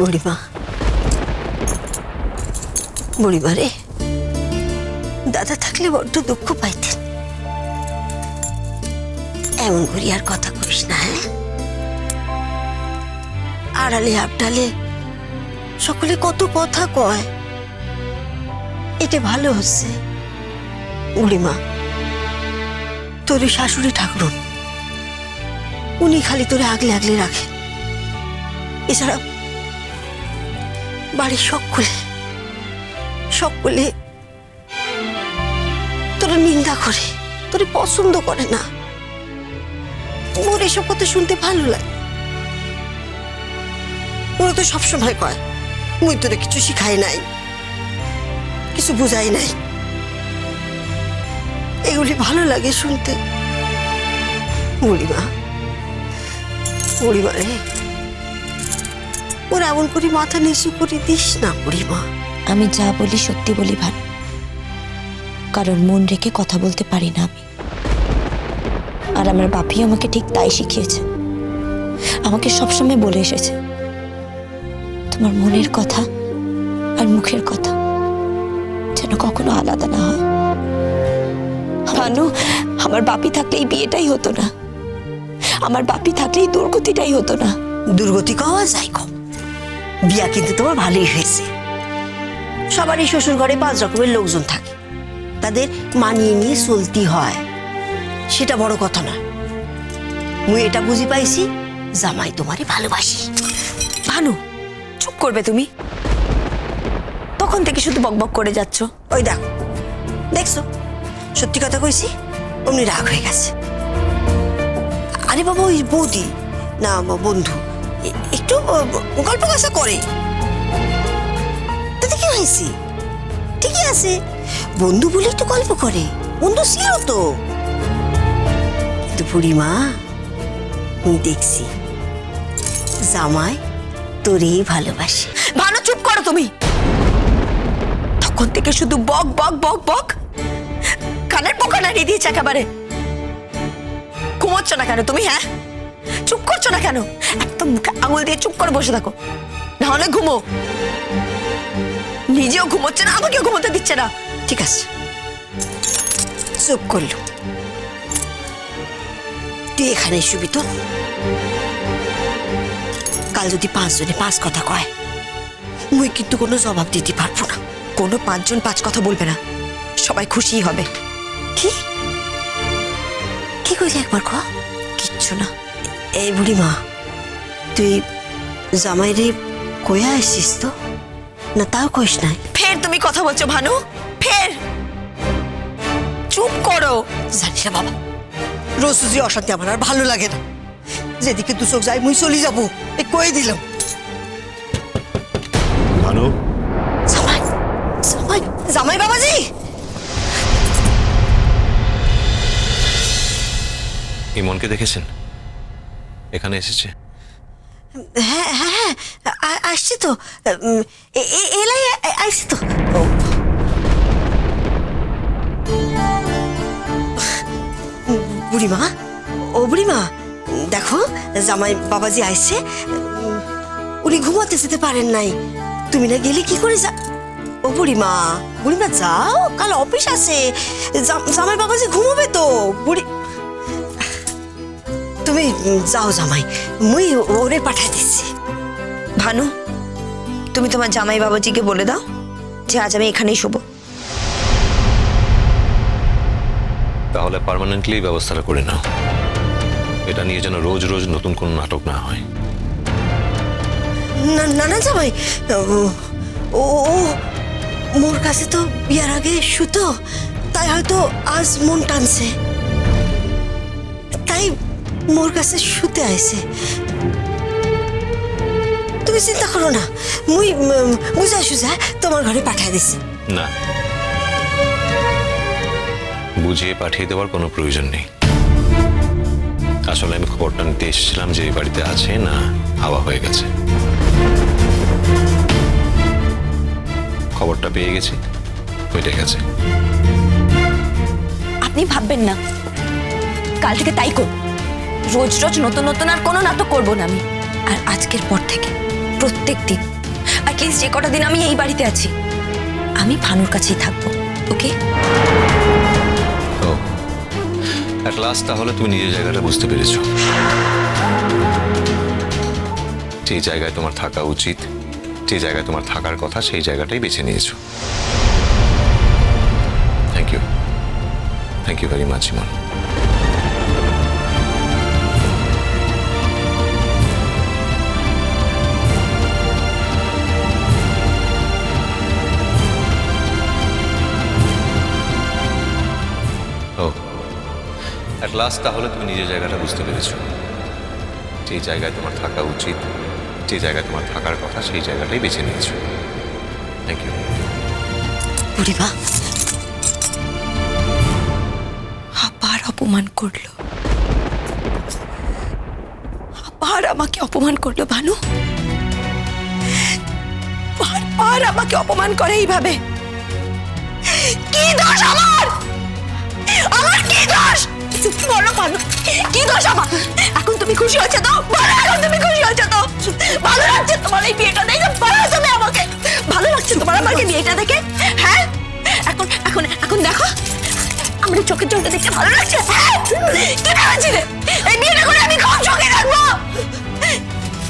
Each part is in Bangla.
বুড়িমা। বুড়িমা রে, দাদা থাকলে বড্ড দুঃখ পাইতেন। এমন করি আর কথা করিস না হ্যাঁ? আড়ালে আবডালে সকলে কত কথা কয়। এটা ভালো হচ্ছে। বুড়িমা, তোর শাশুড়ি ঠাকুরন, উনি খালি তোরে আগলে আগলে রাখে এছাড়া বাড়ির সকলে সকলে তোরা নিন্দা করে, তোরে পছন্দ করে না। ওর এসব কথা শুনতে ভালো লাগে। ওরা তো সবসময় কয়, মুই তোরে কিছু শিখাই নাই, কিছু বুঝাই নাই। এগুলি ভালো লাগে শুনতে। বুড়িমা বুড়িমা রে। ওর এমন করে মাথা নিচু করে দিস না বুড়িমা। আমি যা বলি সত্যি বলি ভান। কারণ মন রেখে কথা বলতে পারি না আমি। আর আমার বাপি আমাকে ঠিক তাই শিখিয়েছে। আমাকে সবসময় বলে এসেছে। তোমার মনের কথা আর মুখের কথা যেন কখনো আলাদা না হয়। ভানু আমার বাপি থাকলে এই বিয়েটাই হতো না। আমার বাপি থাকলে এই দুর্গতিটাই হতো না। দুর্গতি কওয়া যায় কম। বিয়া কিন্তু তোমার ভালোই হয়েছে। সবারই শ্বশুর ঘরে পাঁচ রকমের লোকজন থাকে। তাদের মানিয়ে নিয়ে চলতি হয়। সেটা বড় কথা না। মুই এটা বুঝি পাইছি জামাই তোমারে ভালোবাসি। ভানু চুপ করবে তুমি। তখন থেকে শুধু বকবক করে যাচ্ছ। ওই দেখো দেখছ? সত্যি কথা কইছি অমনি রাগ হয়ে গেছে। আরে বাবা ওই বৌদি না বন্ধু। একটু গল্প কাছা করে তাতে কি হয়েছে? ঠিকই আছে। বন্ধু বলে একটু গল্প করে। বন্ধু ছিল তো। কিন্তু বুড়িমা, আমি দেখছি, জামাই তোরেই ভালোবাসে। ভালো চুপ করো তুমি। তখন থেকে শুধু বক বক বক বক। কানের পোকা নাড়িয়ে দিয়েছে একেবারে। ঘুমোচ্ছ না কেন তুমি হ্যাঁ? কেন? একদম মুখে আঙুল দিয়ে চুপ করে বসে থাকো। নাহলে ঘুমো। নিজেও ঘুমোচ্ছে না, আমাকেও ঘুমোতে দিচ্ছে না। ঠিক আছে। চুপ করল। তুই এখানে শুবি তো। কাল যদি পাঁচজনে পাঁচ কথা কয়, মুই কিন্তু কোনো জবাব দিতে পারব না। কোনো পাঁচজন পাঁচ কথা বলবে না। সবাই খুশিই হবে। কি? কি কইলি একবার ক কিচ্ছু না। এই বুড়ি মা তুই জামাই রে কয়া আসছিস তো? না তাও কইস নাই। ফের তুমি কথা বলছো ভানু ফের। চুপ করো। জানিস না বাবা রোজ রোজই অশান্তি আমার আর ভালো লাগে না। যেদিকে দু চোখ যাই মুই চলি যাব এ কয়ে দিলাম। ভানু? জামাই জামাই জামাই বাবাজি! ইমনকে দেখেছেন? এখানে এসেছে। হ্যাঁ হ্যাঁ হ্যাঁ আসছি তো। এলাই আসছি তো। বুড়িমা ও বুড়িমা দেখো জামাই বাবাজি উম, উনি ঘুমাতে যেতে পারেন নাই। তুমি না গেলে কি করে যা ও বুড়িমা বুড়িমা যাও কাল অফিস আছে। জাম- জামাই বাবাজি ঘুমোবে তো। বুড়ি তুমি যাও জামাই মুই ওরে পাঠাই দিচ্ছি। ভানু তুমি তোমার জামাই বাবাজিকে বলে দাও যে আজ আমি এখানেই শোবো। তাহলে পার্মানেন্টলি ব্যবস্থাটা করে নাও। এটা নিয়ে যেন রোজ রোজ নতুন কোনো নাটক না হয়। না না না জামাই ও- ও ও মোর কাছে তো বিয়ার আগে সুতো তাই হয়তো আজ মন টানছে। তাই মোর কাছে শুতে আইছে। তুমি চিন্তা করো না মুই বুঝাই সুঝা তোমার ঘরে পাঠাই দিছি। না। বুঝিয়ে পাঠিয়ে দেওয়ার কোনো প্রয়োজন নেই। আসলে আমি খবরটা নিতে এসেছিলাম যে এই বাড়িতে আছে না হাওয়া হয়ে গেছে। খবরটা পেয়ে গেছি মিটে গেছে। আপনি ভাববেন না কাল থেকে তাই করব। রোজ রোজ নতুন নতুন আর কোনো নাটক করব না আমি। আর আজকের পর থেকে, প্রত্যেক দিন অ্যাটলিস্ট যে কটা দিন আমি এই বাড়িতে আছি, আমি ভানুর কাছেই থাকব ওকে অ্যাট লাস্ট তাহলে তুমি নিজের জায়গাটা বুঝতে পেরেছ। যে জায়গায় তোমার থাকা উচিত, যে জায়গায় তোমার থাকার কথা, সেই জায়গাটাই বেছে নিয়েছো। Thank you thank you very much Emon last তাহলে তুমি নিজের জায়গাটা বুঝতে পেরেছ। যে জায়গায় তোমার থাকা উচিত, যে জায়গায় তোমার থাকার কথা, সেই জায়গাটাই বেছে নিয়েছো। থ্যাংক ইউ আবার অপমান করল। আবার আমাকে অপমান করল, ভানু। বারবার আমাকে অপমান করে এইভাবে। কি দোষ আমার? আমার কি দোষ? বলো ভানু কি দোষ আমার? এখন তুমি খুশি হচ্ছে তো? এখন তুমি খুশি হচ্ছে তো? ভালো লাগছে তোমার বিয়েটা দেখে? ভালো তুমি আমাকে। ভালো লাগছে তোমার আমাকে বিয়েটা দেখে? হ্যাঁ? এখন এখন এখন দেখো। আমার চোখের জলটা দেখতে ভালো লাগছে? হ্যাঁ? কি ভেবেছিলে? এই বিয়েটা করে আমি খুব চোখে রাখব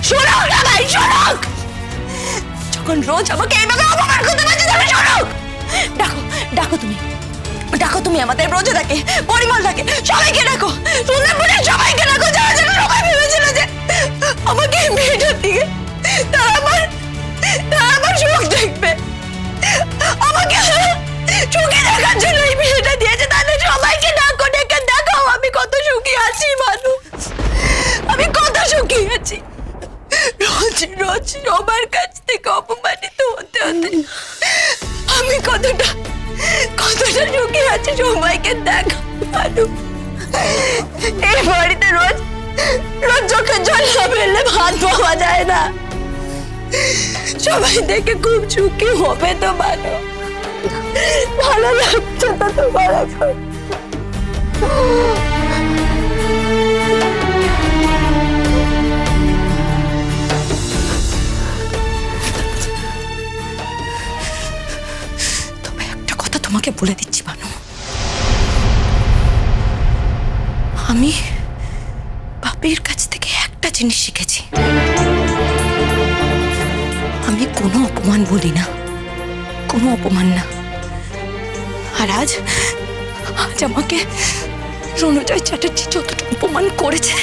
শোনক না ভাই, শোনক! যখন রোজ আমাকে এইভাবে অপমান করতে পারছি শোনক! ডাকো ডাকো তুমি। ডাকো তুমি আমাদের ব্রজদাকে পরিমলদাকে, সবাইকে ডাকো সবাইকে ডাকো সবাই ভেবেছিল যে আমাকে এই মেয়েটার দিকে তারা আমার তারা আমার সুখ দেখবে। আমাকে দেখার জন্য এই বিয়েটা দিয়েছে তাহলে সবাইকে ডাকো ডেকে দেখাও, আমি কত সুখী আছি মানুষ আমি কত সুখী আছি। রোজ রোজ সবার কাছ থেকে অপমানিত হতে হতে আমি কতটা সুখী সবাইকে দেখা মানুষ এই বাড়িতে রোজ রোজ চোখের জল না ফেললে ভাত পাওয়া যায় না। সবাই দেখে খুব সুখী হবে তো ভালো। ভালো লাগছে তো তোমার এখন। তোমাকে বলে দিচ্ছি আমি বাপের কাছ থেকে একটা জিনিস শিখেছি। আমি কোনো অপমান বলি না, কোনো অপমান না। আর আজ আজ আমাকে রণজয় চ্যাটার্জি যতটা অপমান করেছে,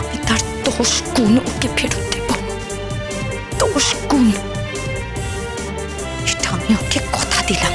আমি তার দোষ গুণ ওকে ফেরত দেব। দোষ গুণ। এটা আমি ওকে কথা দিলাম।